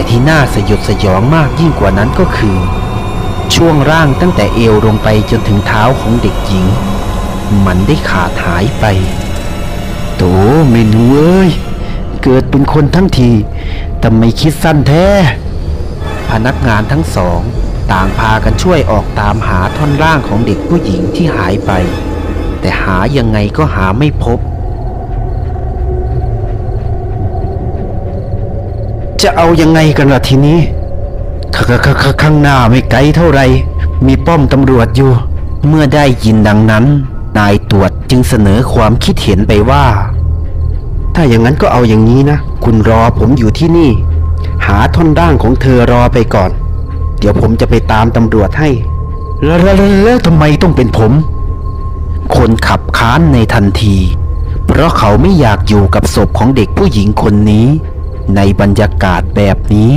แต่ที่น่าสยดสยองมากยิ่งกว่านั้นก็คือ ช่วงร่างตั้งแต่เอวลงไปจนถึงเท้าของเด็กหญิง มันได้ขาดหายไป โตเมนูเอ้ย เกิดเป็นคนทั้งทีแต่ไม่คิดสั้นแท้ พนักงานทั้งสอง ต่างพากันช่วยออกตามหาท่อนร่างของเด็กผู้หญิงที่หายไป แต่หายังไงก็หาไม่พบ จะเอายังไงกันล่ะทีนี้ขขขขข้างหน้าไม่ไกลเท่าไร มีป้อมตำรวจอยู่ เมื่อได้ยินดังนั้น นายตรวจจึงเสนอความคิดเห็นไปว่า ถ้าอย่างนั้นก็เอาอย่างนี้นะ คุณรอผมอยู่ที่นี่ หาท่อนร่างของเธอรอไปก่อน เดี๋ยวผมจะไปตามตำรวจให้ แล้วแล้วแล้วแล้วทำไมต้องเป็นผม คนขับค้านในทันที เพราะเขาไม่อยากอยู่กับศพของเด็กผู้หญิงคนนี้ ในบรรยากาศแบบนี้